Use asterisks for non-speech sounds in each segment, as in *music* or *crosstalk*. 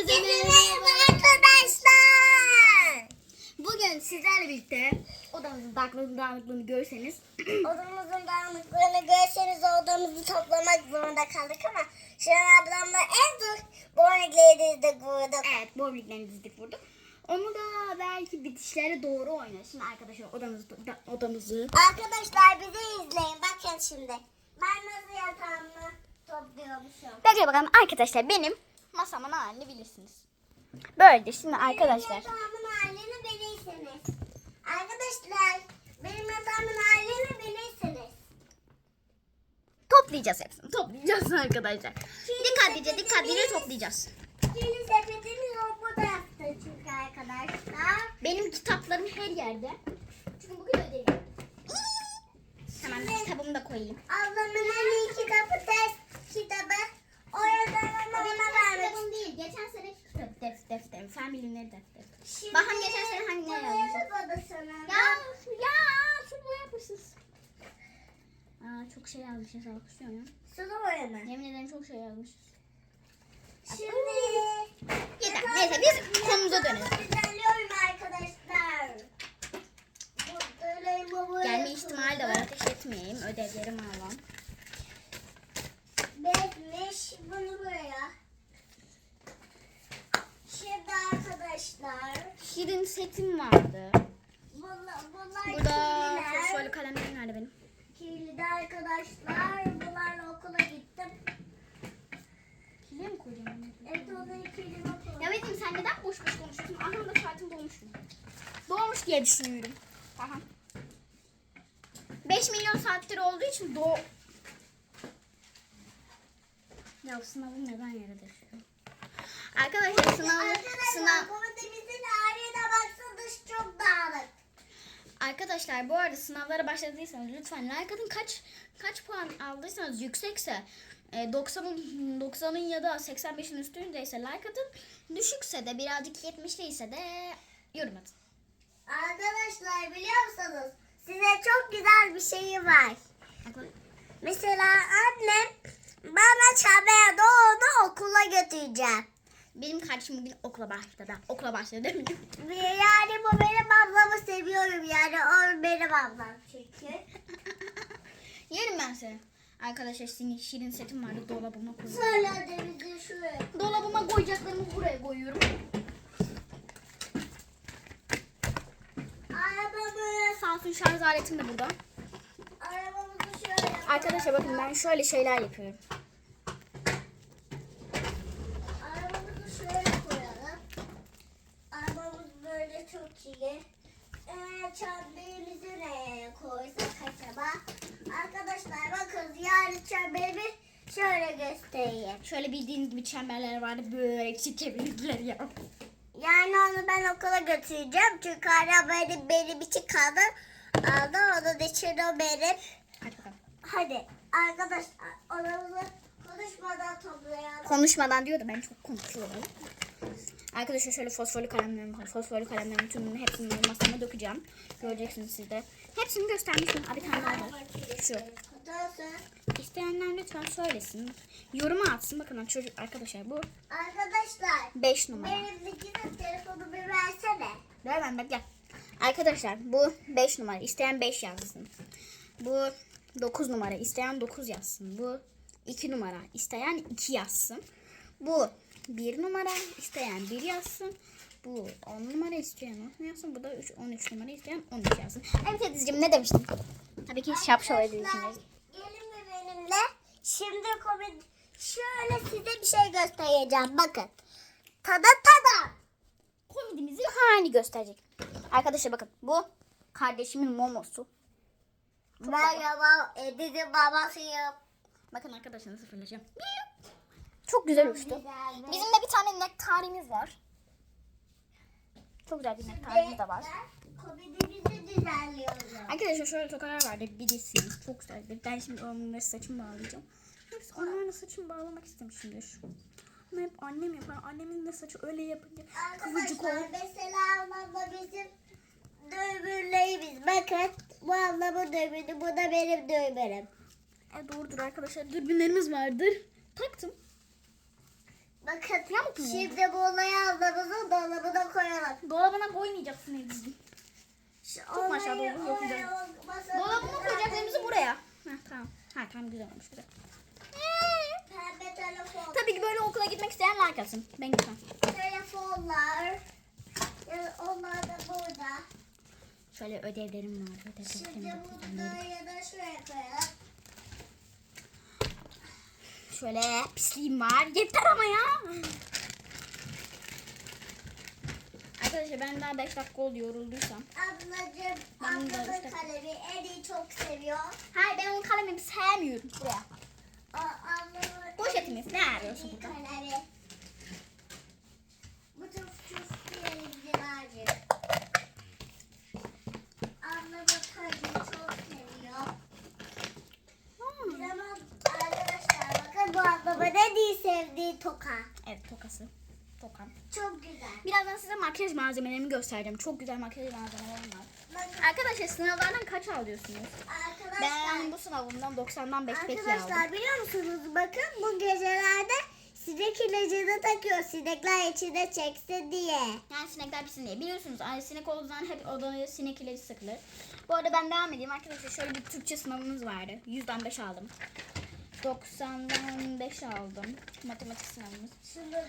Herkese merhaba arkadaşlar. Bugün sizlerle birlikte odamızın dağınıklığını, dağınıklığını görseniz *clears throat* Odamızın dağınıklığını görseniz odamızı toplamak zorunda kaldık ama Şirin ablamla en zor Bornik'le yedirdik burada. evet bowlinglerini dizdik burada. Onu da belki bitişlere doğru oynasın arkadaşlar odamızı da- odamızı. Arkadaşlar bizi izleyin bakın şimdi. Ben nasıl yatağımı topluyormuşum. Bekle bakalım arkadaşlar benim masamın halini bilirsiniz. Böyle şimdi arkadaşlar. Benim yatağımın halini bilirsiniz. Arkadaşlar benim yatağımın halini bilirsiniz. Toplayacağız hepsini. Toplayacağız *laughs* arkadaşlar. Dikkatlice dikkatlice toplayacağız. Şimdi sepetimiz o bu tarafta çünkü arkadaşlar. Benim kitaplarım her yerde. Çünkü bugün ödevim. Hemen kitabımı da koyayım. Ablamın en iyi kitabı test kitabı. O yüzden onu O benim ona test vermek kitabım değil. Geçen sene kitap def defter. Fen bilimleri Bakalım geçen sene hangi ne odasına. Ya ya şunu yapmışsınız. Aa, çok şey yazmışız ya. Sulu boya mı? Yemin ederim çok şey yazmışız. Şimdi Yeter. Neyse biz konumuza dönelim. düzenliyorum arkadaşlar. Gelme ihtimali de var. Ateş etmeyeyim. Ödevlerim alalım. Bezmiş bunu buraya. Şimdi arkadaşlar Şirin setim vardı. bunlar, bunlar Burada fosforlu kalemlerim nerede benim? Kirli arkadaşlar. Bunlarla okula gittim. Kiliye mi koyacağım? Evet onları kirli okula. Ya Betim sen neden boş boş konuşuyorsun? Aklımda saatim dolmuş mu? Doğmuş diye düşünüyorum. Aha. 5 milyon saattir olduğu için doğ... Ya sınavım neden düşüyor? Arkadaşlar sınav, sınav... komedimizin haline baksa dış çok dağınık. Arkadaşlar bu arada sınavlara başladıysanız lütfen like atın. Kaç kaç puan aldıysanız yüksekse e, 90'ın 90'ın ya da 85'in üstündeyse like atın. Düşükse de birazcık 70'li ise de yorum atın. Arkadaşlar biliyor musunuz? Size çok güzel bir şey var. Mesela annem bana çabaya doğdu okula götüreceğim. Benim kardeşim bugün okula başladı. Okula başladı değil mi? Yani bu benim ablamı seviyorum yani o benim ablam çünkü. *laughs* Yerim ben seni. Arkadaşlar senin şirin setim vardı dolabıma koyuyorum. Söyle de bizi şuraya. Dolabıma koyacaklarımı buraya koyuyorum. Arabamı, Sağ olsun şarj aletim de burada. arabamızı şöyle. Arkadaşlar bakın ben şöyle şeyler yapıyorum. Arabamızı şöyle koyalım. Arabamız böyle çok iyi. Ee, çömleğimizi nereye koysak acaba? Arkadaşlar bakın yani çömleğimi şöyle göstereyim. Şöyle bildiğiniz gibi çemberler vardı böyle çekebilirler ya. Yani onu ben okula götüreceğim. Çünkü arabayı benim için kaldı. Aldı onun için o benim. Hadi bakalım. Hadi arkadaşlar odamızı konuşmadan toplayalım. Konuşmadan diyor da ben çok konuşuyorum. Arkadaşlar şöyle fosforlu kalemlerim var. Fosforlu kalemlerin tümünü hepsini masama dökeceğim. Göreceksiniz siz de. Hepsini göstermiştim. Abi tane daha var. Şu. İsteyenler lütfen söylesin. Yoruma atsın. Bakın çocuk arkadaşlar bu Arkadaşlar 5 numara. benimkinin telefonu bir versene. Ver ben bak gel. Arkadaşlar bu 5 numara. İsteyen 5 yazsın. Bu 9 numara. İsteyen 9 yazsın. Bu 2 numara. İsteyen 2 yazsın. Bu 1 numara. İsteyen 1 yazsın. Bu 10 numara isteyen 10 yazsın. Bu da 3, 13 numara isteyen 13 yazsın. Evet Ediz'cim ne demiştin? Tabii ki şapşal. Arkadaşlar, Gelin mi benimle? Şimdi komedi şöyle size bir şey göstereceğim. Bakın. Tada tada. Komedimizi hani gösterecek. Arkadaşlar bakın bu kardeşimin momosu. Merhaba Ediz'in babasıyım. Bakın arkadaşlar nasıl fırlayacağım. Çok güzel uçtu. Bizim de bir tane nektarimiz var. Çok güzel bir nektarimiz de var. Arkadaşlar şöyle tokalar vardı. Birisi çok güzeldi. Ben şimdi onları saçımı bağlayacağım. Hepsi onlarla saçımı bağlamak istemişimdir. Ama hep annem yapar. Annemin de saçı öyle yapınca kıvırcık olur. mesela ablamla bizim düğümlerimiz. Bakın bu ablamın düğümü bu da benim düğümlerim. E doğrudur arkadaşlar. Dürbünlerimiz vardır. Taktım. Bakın şimdi bu olayı ablamızın dolabına koyalım. Dolabına koymayacaksın. Şu Çok güzel. o- masanın Dolabına koyacaklarımızı buraya. Heh, tamam. Ha tamam güzel olmuş güzel. Pembe telefon. Tabii ki böyle okula gitmek isteyen like atsın. Ben gitmem. Telefonlar. Yani onlar da burada. Şöyle ödevlerim var. Ödev Şimdi burada ya da şuraya koyalım. Şöyle pisliğim var. Yeter ama ya. Arkadaşlar ben daha 5 dakika oldu yorulduysam. Ablacığım, ablamın kalemi Edi çok seviyor. Hayır ben onun kalemimi sevmiyorum. Buraya. Poşetimiz ne arıyorsun burada? kalemi. Bu çok çok sevgilerdir. Ablamın kalemi çok seviyor. Hmm. Bir zaman arkadaşlar ablamın en sevdiği toka. Evet tokası. Tokam. Çok güzel. Birazdan size makyaj malzemelerimi göstereceğim. Çok güzel makyaj malzemelerim var. Bakın Arkadaşlar sınavlardan kaç alıyorsunuz? arkadaşlar. Ben bu sınavımdan 90'dan 5 peki aldım. Arkadaşlar biliyor musunuz bakın bu gecelerde sinek ilacını takıyor sinekler içine çeksin diye. Yani sinekler bitsin diye. Biliyorsunuz ay sinek olduğu zaman hep odaya sinek ilacı sıkılır. Bu arada ben devam edeyim arkadaşlar. Şöyle bir Türkçe sınavımız vardı. 100'den 5 aldım. 90'dan 5 aldım. Matematik sınavımız.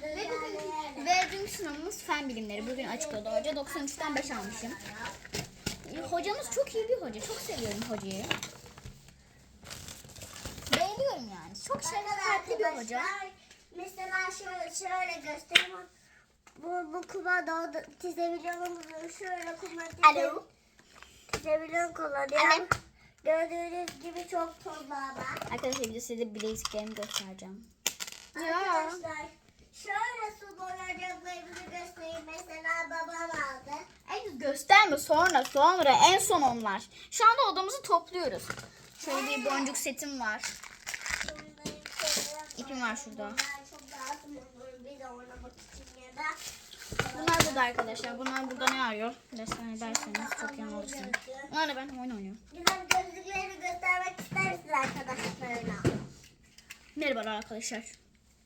Ve bugün ve dünkü sınavımız fen bilimleri. Bugün açıkladı hoca. 93'ten 5 almışım. Hocamız çok iyi bir hoca. Çok seviyorum hocayı. Beğeniyorum yani. Çok farklı bir hoca. Mesela şöyle şöyle göstereyim. Bu bu kumanda çizebiliyor musunuz? Şöyle kumanda Alo. çizebiliyor kullanıyor. Alo. Gördüğünüz gibi çok tozlu ama. Arkadaşlar bir de size bileziklerimi göstereceğim. Arkadaşlar şöyle su boyacaklarımızı göstereyim. Mesela babam aldı. En gösterme sonra sonra en son onlar. Şu anda odamızı topluyoruz. Şöyle bir boncuk setim var. İpim var şurada. Bunlar çok lazım olur bir de oynamak için ya da. Bunlar burada arkadaşlar. Bunlar burada ne arıyor? Destan ederseniz çok iyi alırsınız. Bunlarla ben oyun oynuyorum. Güzel gözlüklerini göstermek ister misiniz arkadaşlarına? Merhabalar arkadaşlar.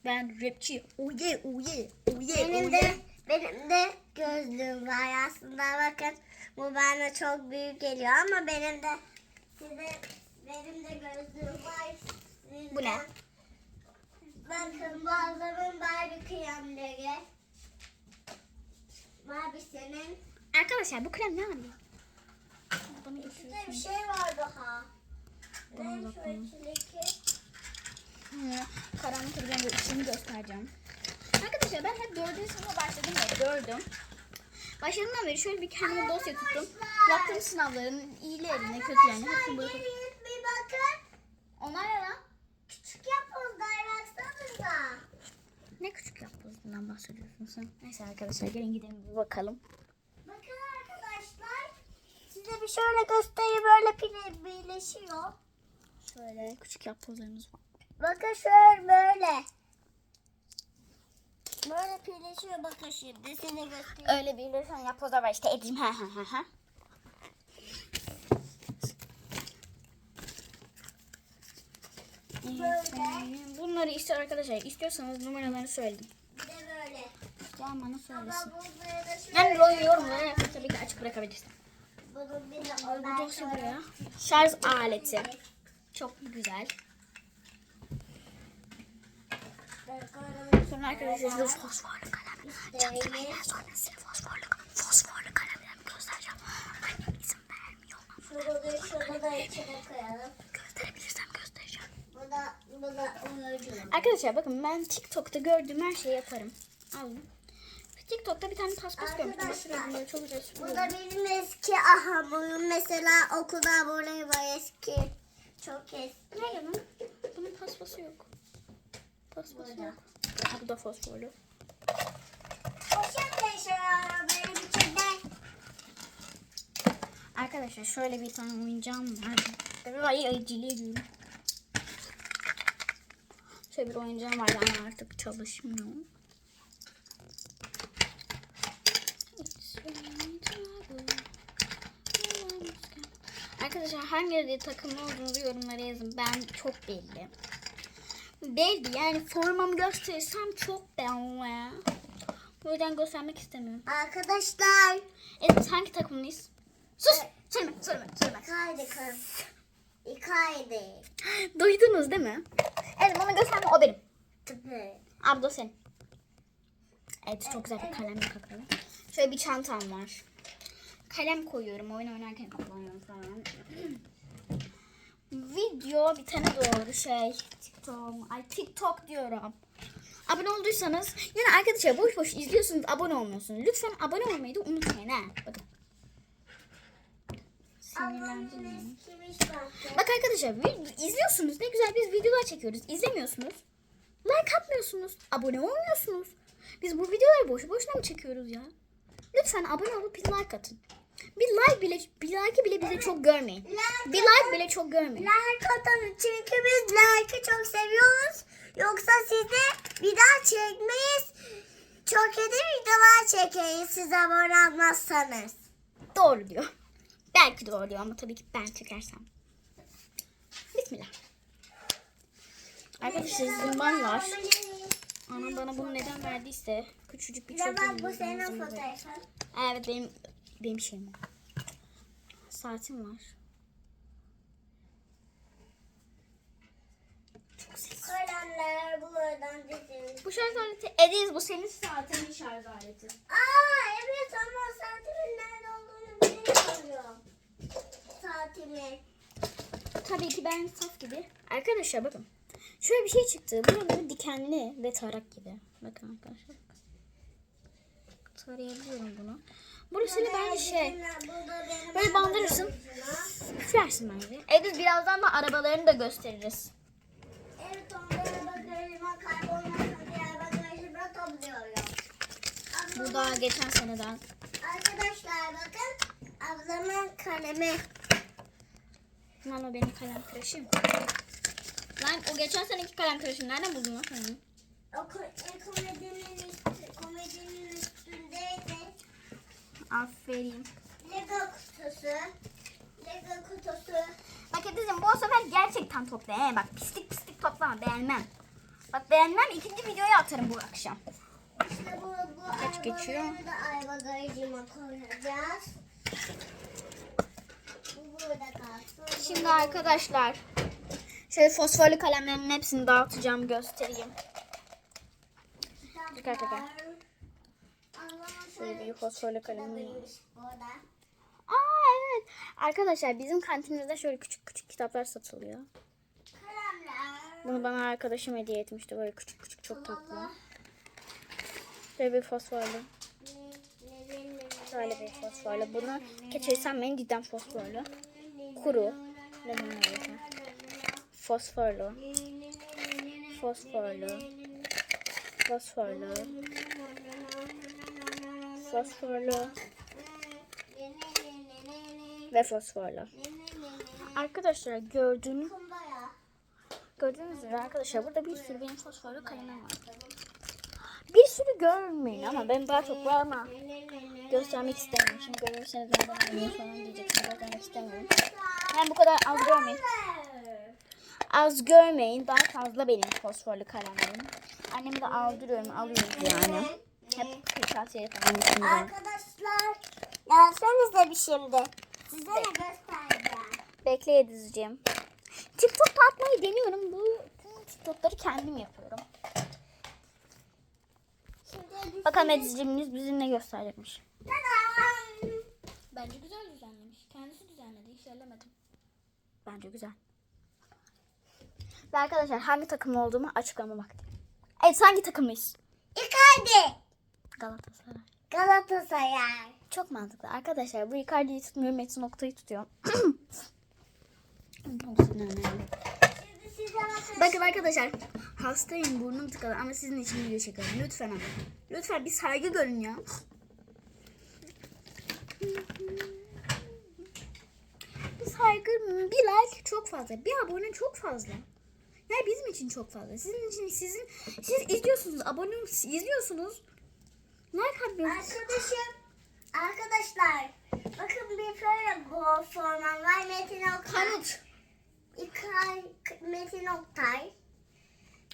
Ben rapçi. Uye uye uye Benim de benim de gözlüğüm var aslında bakın. Bu bana çok büyük geliyor ama benim de size benim de gözlüğüm var. Bu ne? Bakın bazılarının Barbie kremleri. Barbie senin. Arkadaşlar bu krem ne İşte bir şey var daha. Bana Ben şu bakalım. içindeki. Karanlık ve içini göstereceğim. Arkadaşlar ben hep dördüncü sınıfa başladım ya dördüm. Başladığımdan beri şöyle bir kendime dosya tuttum. Yaptığım sınavların iyilerine kötülerine hepsini böyle tuttum. Gelin bir bakın. Onlar ne lan? Küçük yapbozlar baksanıza. Ne küçük yapbozundan bahsediyorsun sen? Neyse arkadaşlar gelin gidelim bir bakalım. Bakın arkadaşlar. Size bir şöyle göstereyim böyle pile birleşiyor. Şöyle küçük yapbozlarımız var. Bakın şöyle böyle. Böyle birleşiyor bakın şimdi size göstereyim. Öyle bir ilersen yapbozlar var işte edeyim. Ha ha ha ha. Bunları işte arkadaşlar istiyorsanız numaralarını söyledim. Bir de böyle. Can bana söylesin. Yani böyle yorumları yapıp tabii ki açık bırakabilirsin. Bu dosya buraya. Şarj aleti. Çok güzel. Sonra arkadaşlar size fosforlu kalem. İsteğini. Sonra size fosforlu, fosforlu kalemlerimi göstereceğim. Annem izin vermiyor. Şunu da şunu da içine koyalım. Gösterebilirsem. Bu da bu da uyucu. Arkadaşlar bakın ben TikTok'ta gördüğüm her şeyi yaparım. Alın. TikTok'ta bir tane paspas görmüştüm. Çok güzel Bu da benim eski ahamım. Mesela okulda abone var eski. Çok eski. Ne lan? Bunun paspası yok. Paspası Burada. yok. Ha, bu da fosforlu. Arkadaşlar şöyle bir tane oyuncağım var. Ay acele ediyorum. Şöyle bir oyuncağım var ama artık çalışmıyor. Arkadaşlar hangi takımlı olduğunuzu yorumlara yazın. Ben çok belli. Belli yani formamı gösterirsem çok belli. O yüzden göstermek istemiyorum. Arkadaşlar. Evet hangi takımlıyız? Sus! Söyleme, söyleme, söyleme. İkaydı kız. İkaydı. Duydunuz değil mi? Evet bana gösterme o benim. Abi de o senin. Evet çok güzel bir kalem kakalım. Şöyle bir çantam var. Kalem koyuyorum oyun oynarken kullanıyorum falan. *clears throat* Video bitene doğru şey TikTok, ay TikTok diyorum. Abone olduysanız yani arkadaşlar boş boş izliyorsunuz abone olmuyorsunuz. Lütfen abone olmayı da unutmayın ha. Bakın. Sinirlendim. Bak arkadaşlar izliyorsunuz ne güzel biz videolar çekiyoruz. İzlemiyorsunuz. Like atmıyorsunuz. Abone olmuyorsunuz. Biz bu videoları boşu boşuna mı çekiyoruz ya? Lütfen abone olup bir like atın. Bir like bile bir like bile bize çok görmeyin. Like Bir like bile çok görmeyin. Like atın çünkü biz like'ı çok seviyoruz. Yoksa size bir daha çekmeyiz. Çok kötü videolar çekeriz siz abone olmazsanız. Doğru diyor. Belki doğru diyor ama tabii ki ben çekersem. Bismillah. Arkadaşlar zımban var. Anam bana bunu neden verdiyse küçücük bir çocuğum. Zaman bu senin fotoğrafın. Evet benim benim şeyim. Saatim var. Buradan dizilmiş. Bu şarj aleti Ediz bu senin saatinin şarj aleti. Aa evet ama saatimin Saatimi. Tabii ki ben saf gibi. Arkadaşlar bakın. Şöyle bir şey çıktı. Buraları dikenli ve tarak gibi. Bakın arkadaşlar. Tarayabiliyorum bunu. Burasıyla bence şey. Böyle bandırırsın. Üflersin bence. Ediz birazdan da arabalarını da gösteririz. Evet onlara bagajıma kaybolmasın diye bagajıma topluyorum. Bu Ablamın- da geçen seneden. Arkadaşlar bakın ablamın kalemi. Lan o benim kalem tıraşım. Lan o geçen seneki kalem tıraşım. Nereden buldun lan sen onu? O e, komedinin, üstü, komedinin üstündeydi. Aferin. Lego kutusu. Lego kutusu. Bak Ediz'im bu sefer gerçekten topla. He. Bak pislik pislik toplama. Beğenmem. Bak beğenmem. ikinci videoya atarım bu akşam. İşte bu, bu Kaç geçiyor? da ay bagajıma koyacağız. Şimdi arkadaşlar. Şöyle fosforlu kalemlerin hepsini dağıtacağım. Göstereyim. Dikkat edin. Şöyle bir fosforlu kalemim var. Aa evet. Arkadaşlar bizim kantinimizde şöyle küçük küçük kitaplar satılıyor. Bunu bana arkadaşım hediye etmişti. Böyle küçük küçük çok tatlı. Şöyle bir fosforlu. Şöyle bir fosforlu. Bunu geçirsem beni cidden fosforlu. Kuru. Fosforlu. Fosforlu. Fosforlu. Fosforlu. Ve fosforlu. Arkadaşlar gördüğünüz. Gördüğünüz üzere arkadaşlar burada bir sürü benim fosforlu kalemim var. Bir sürü görmeyin ama ben daha çok var ama göstermek istemiyorum. Şimdi görürseniz ne falan diyeceksiniz. Göstermek istemiyorum. Ben bu kadar az görmeyin. Az görmeyin. Daha fazla benim fosforlu kalemlerim. Annemi de aldırıyorum. Alıyoruz yani. Hep kırtasiye falan içinde. Arkadaşlar gelsenize bir şimdi. Size ne göstereceğim. Bekle Edizciğim. TikTok'ta atmayı deniyorum. Bu tüm TikTok'ları kendim yapıyorum. Bakalım Edizciğimiz bizi ne gösterecekmiş. Bence güzel Bence güzel. Ve arkadaşlar hangi takım olduğumu açıklama vakti. Evet hangi takımıyız? Icardi. Galatasaray. Galatasaray. Çok mantıklı. Arkadaşlar bu Icardi'yi tutmuyor. Metin noktayı tutuyor. Şimdi size bakın. Bakın arkadaşlar hastayım burnum tıkalı ama sizin için video çekiyorum. Lütfen ama. Lütfen bir saygı görün ya. Saygı, bir like çok fazla. Bir abone çok fazla. Ya bizim için çok fazla. Sizin için sizin siz izliyorsunuz, abone izliyorsunuz. Like atmıyorsunuz. Arkadaşım. Arkadaşlar. Bakın bir böyle formam var. Metin Oktay. Kanıt. İkay, Metin Oktay.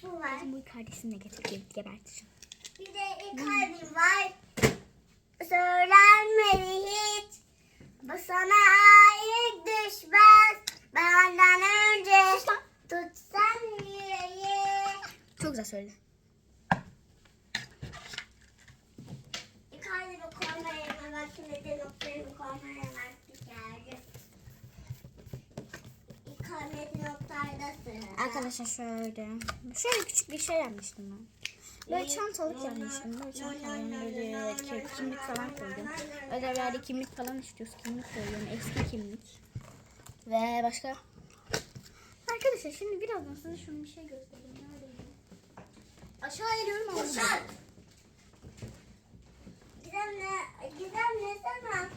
Bu var. Bu kardeşini de getir ge- geberteceğim. Bir de kalbim var. Söylenmedi hiç. Bu sana ait düşmez. Benden önce tutsan yüreği. Çok güzel söyle. İlk kalbimi koymaya makinede noktalarımı koymaya vakti geldi. İlk kalbimi noktardasın. Arkadaşlar şöyle. Şöyle küçük bir şey yapmıştım ben. Böyle çantalık yapmıştım. Böyle çantalarım böyle şey, kimlik falan koydum. Ödevlerde kimlik falan istiyoruz. Kimlik koyuyorum. Eski kimlik. Ve başka. Arkadaşlar şimdi birazdan size şunu bir şey göstereyim. Aşağı iniyorum ama. Koşar. Gizem ne? Gizem ne zaman?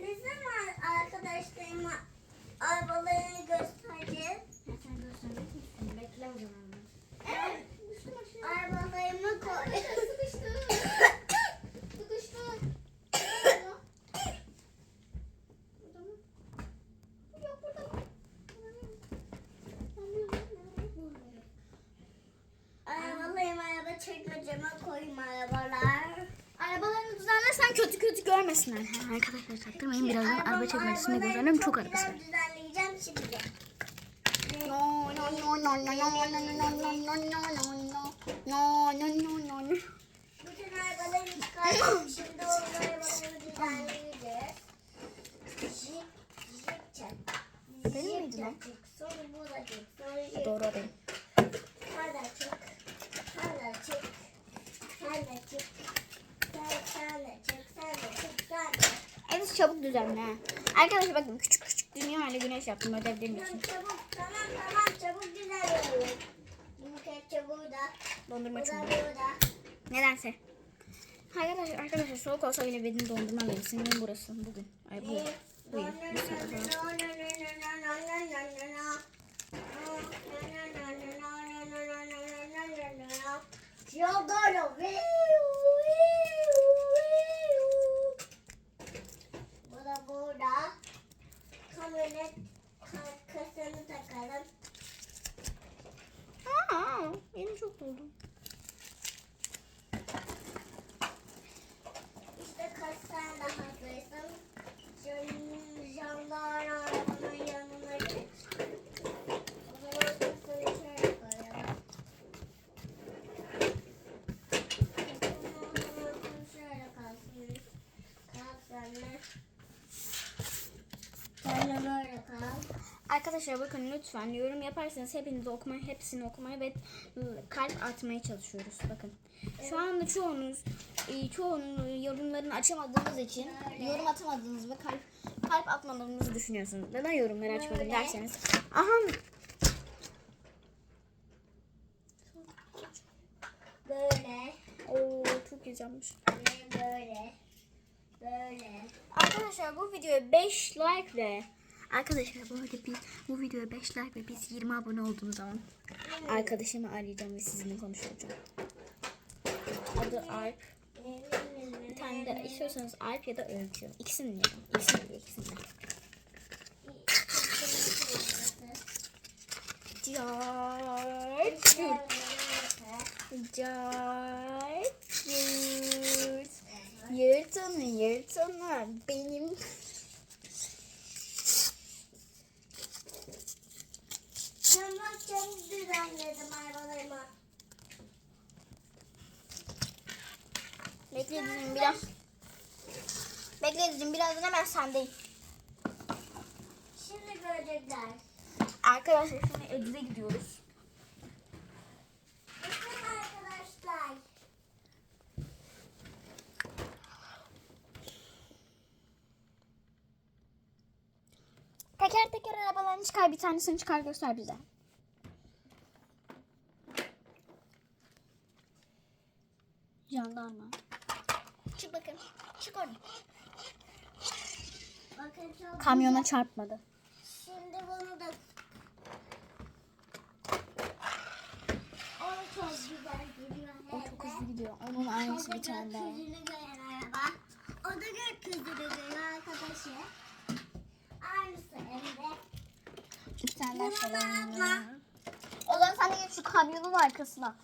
Ne zaman arkadaşlarıma arabalarını göstereceğiz? Ya sen göstermek misin? Bekle o zaman. Evet. Düştüm aşağı. Arabalarımı koy. Sıkıştı. Sıkıştı. Burada mı? Yok burada mı? Arabalarımı araba çekmeceme koyayım arabalar. Arabalarını düzenlersen kötü kötü görmesinler. Ha, Arkadaşlar çaktırmayın birazdan araba çekmesini göstereyim. Çok arabası var. Düzenleyeceğim şimdi. No no no no no no no no no no no no no no no Bütün arabalarımı çıkarttım. Şimdi onun arabalarını düzenleyeceğiz. Jip, jip çek. Benim Jip miydi lan? çek. Sonra bu da çek. Sonra jip Doğru o benim. Hala çık. Hala çık. Hala çık. Sen, sen de çık. Sen de çık. Sen de. Evet çabuk düzenle. ha. Arkadaşlar bakın küçük küçük dünya hali güneş yaptım ödevlerim Tamam için. çabuk. Tamam tamam çabuk oluyor. Yumurta çubuğu da. Dondurma Bu çubuğu. Nedense. Arkadaşlar, arkadaşlar soğuk olsa bile benim dondurma verin. Sinirim burası bugün. Ay bugün. Bugün. Bir buldum. Arkadaşlar bakın lütfen yorum yaparsanız hepinizi okumaya, hepsini okumaya ve kalp atmaya çalışıyoruz. Bakın. Şu anda çoğunuz e, çoğunun yorumlarını açamadığınız için yorum atamadığınız ve kalp kalp atmadığınızı düşünüyorsunuz. Neden yorumları açmadım derseniz. Aha Böyle. Oo, çok güzelmiş. Böyle. Böyle. Arkadaşlar bu videoya 5 like ve Arkadaşlar bu arada biz bu videoya 5 like ve biz 20 abone olduğumuz zaman arkadaşımı arayacağım ve sizinle konuşacağım. Adı Alp. Bir tane de istiyorsanız Alp ya da Öykü. İkisini diyelim. İkisini de ikisini de. Cart. Cart. Benim. Ben bak çabuk düzenledim arabalarımı. Bekle bizim biraz. Bekle bizim birazdan hemen sendeyim. Şimdi görecekler. Arkadaşlar şimdi Ediz'e gidiyoruz. Bakın arkadaşlar. Teker teker arabalarını çıkar bir tanesini çıkar göster bize. Jandarma. Çık bakın. Çık oradan. Bakın çok Kamyona çarpmadı. Şimdi bunu da O çok güzel gidiyor. O çok hızlı gidiyor. Onun aynısı bir tane daha. O da gökyüzünü gören arkadaşı. Aynısı de. Bir tane daha falan. O zaman sen de git şu kamyonun arkasına.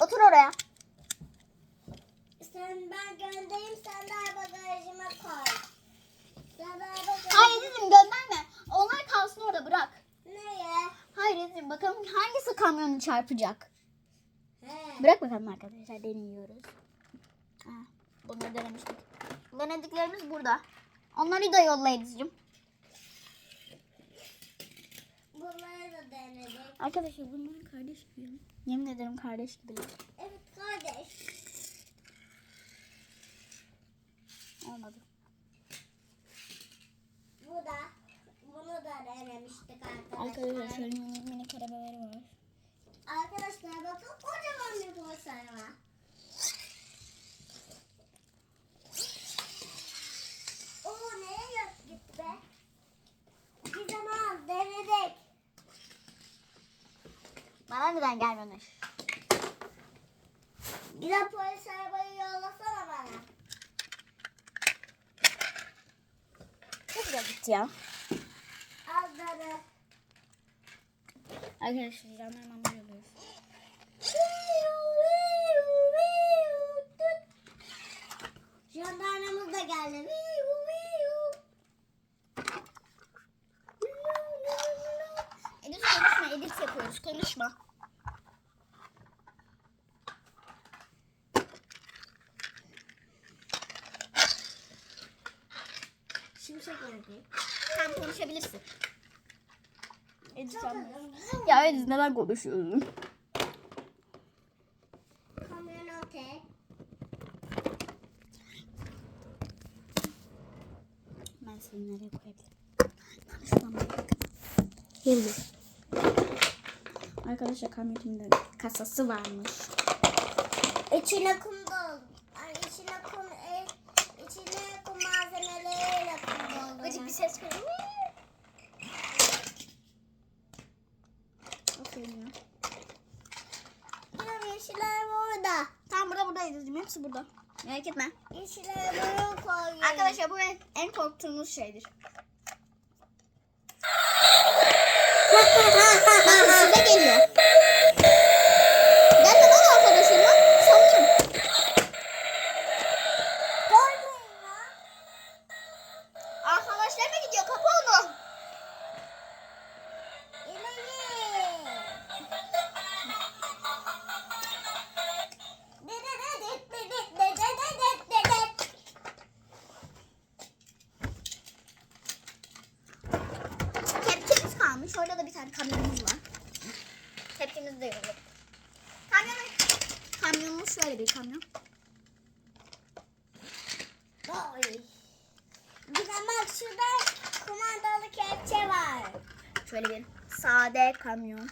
Otur oraya. Sen ben göndereyim sen de bagajıma koy. Hayır dedim gönderme. Onlar kalsın orada bırak. Neye? Hayır dedim bakalım hangisi kamyonu çarpacak. He. Bırak bakalım arkadaşlar deniyoruz. Ha, bunları denemiştik. Denediklerimiz burada. Onları da yolla Ediz'cim. Bunları da denedik. Arkadaşlar bunların kardeş gibi. Yemin ederim kardeş gibiler. Evet kardeş. Olmadı. Bu da. Bunu da denemiştik arkadaşlar. Arkadaşlar şöyle minik minik arabaları var. Arkadaşlar bakın kocaman bir porsay var. Oo nereye gitti be? Bir zaman denedik. Bana neden gelmemiş? Bir de polis arabayı yollasana bana. Güzel gitti ya. Arkadaşlar jandarmamı yolluyoruz. Jandarmamız da geldi. Edis konuşma, Edis yapıyoruz. Konuşma. beraberiz. Neden konuşuyoruz? Ben seni nereye koyabilirim? Yeni. Arkadaşlar kamyonetin kasası varmış. E, İçine kum bulduğumuz şeydir. Kamyon. Oy. Bir de bak şurada kumandalı kepçe var. Şöyle bir sade kamyon.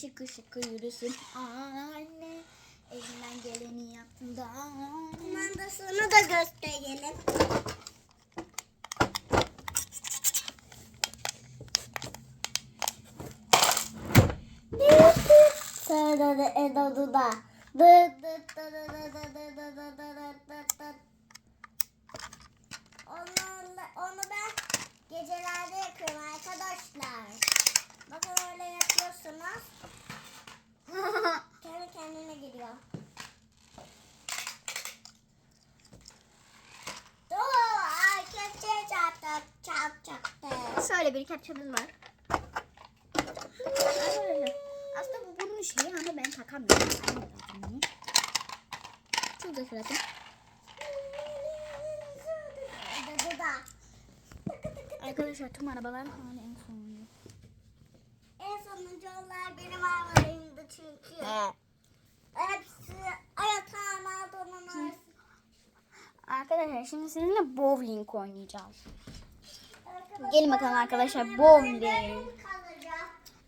şıkı şıkı yürüsün. Anne elimden geleni yaptım da. Kumandasını da gösterelim. Sonra da en odada. Onu, onu ben gecelerde yakıyorum arkadaşlar. Bakın öyle yapıyorsunuz. Kendi kendine gidiyor. Oo, ay kepçeye çarptı, çarpacaktı. Şöyle bir kepçemiz var. Arkadaşlar, Aslında bu bunun şeyi ama ben takamıyorum. Dıdı da. Arkadaşlar tüm arabalar hala en sonunda. En sonuncu onlar benim arabalarımdı çünkü. Hepsi ayatağın altının arası. Arkadaşlar şimdi sizinle bowling oynayacağız. Arkadaşlar, Gelin bakalım arkadaşlar, bowling.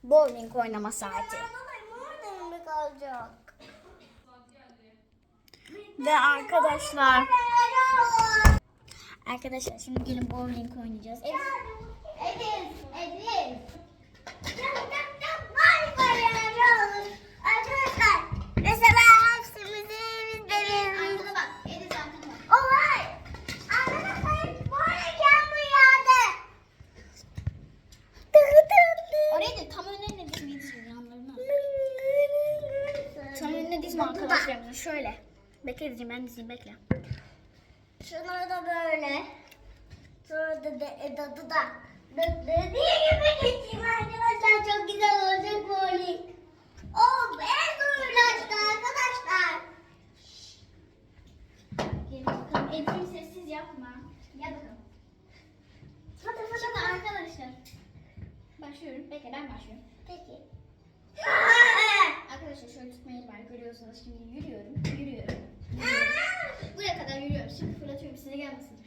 Bowling oynama saati. Ve arkadaşlar Arkadaşlar şimdi gelin bowling oynayacağız. Evet. Arkadaşlarımızın şöyle. Bekle dizeyim ben dizeyim bekle. Şunları da böyle. Sonra da da da da. Dediği gibi geçeyim arkadaşlar. Çok güzel olacak bowling. Oh en zorlaştı arkadaşlar. Gelin bakalım. Ediz'im sessiz yapma. Gel bakalım. Fıtı Şimdi arkadaşlar. Başlıyorum. Bekle ben başlıyorum. Peki. Arkadaşlar şöyle tutma yeri var. Görüyorsunuz şimdi yürüyorum. Yürüyorum. Buraya kadar yürüyorum. Şimdi fırlatıyorum size gelmesin.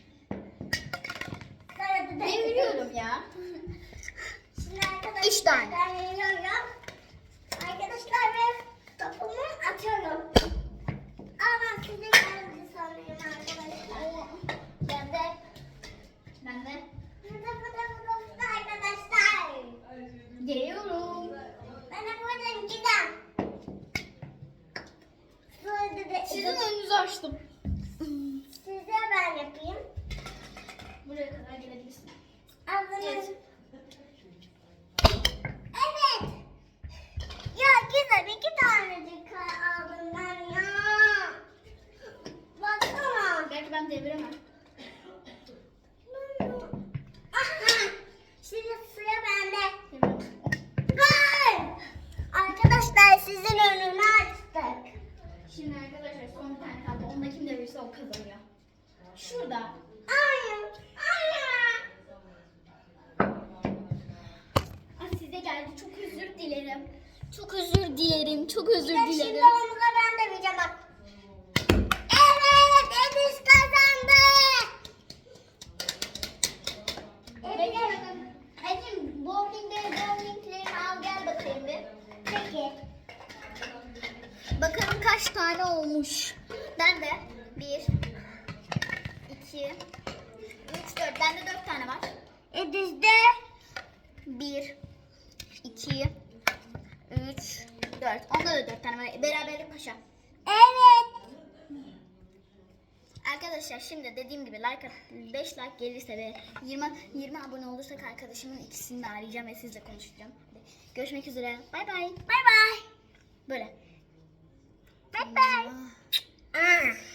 Ne yürüyorum ya? Şimdi arkadaşlar Üç tane. ben yürüyorum. Arkadaşlar ben topumu atıyorum. Ama size geldi sanıyorum arkadaşlar. Ben de. Ben de. Fıtı fıtı fıtı fıtı arkadaşlar. Geliyorum. Ben de buradan gidem. Sonra da Sizin önünüzü açtım. size ben yapayım. Buraya kadar gelebilirsin. Ablanın. Evet. Evet. Ya güzel iki tanecik aldım ben ya. Baksana. Belki ben deviremem. Aha. Şimdi sıra bende. Deviremem. Gol. Arkadaşlar sizin önünü açtık. Şimdi arkadaşlar son bir tane kaldı. Onda kim devirirse o kazanıyor. Şurada. Hayır. Hayır. Ay size geldi. Çok özür dilerim. Çok özür dilerim. Çok özür dilerim. Şimdi onu da ben de bileceğim bak. Evet, Edis kazandı. Bakalım. Ecim bowlingde bowlinglerini al gel bakayım bir. Peki. Bakalım kaç tane olmuş. Ben de bir, iki, üç, dört. Bende dört tane var. Edis'de Bir, iki, üç, dört. Onda da dört tane var. Beraberlik paşa. evet. Arkadaşlar şimdi dediğim gibi like 5 like gelirse ve 20 20 abone olursak arkadaşımın ikisini de arayacağım ve sizle konuşacağım. Görüşmek üzere. Bay bay. Bay bay. Böyle. Bay bay. Ah.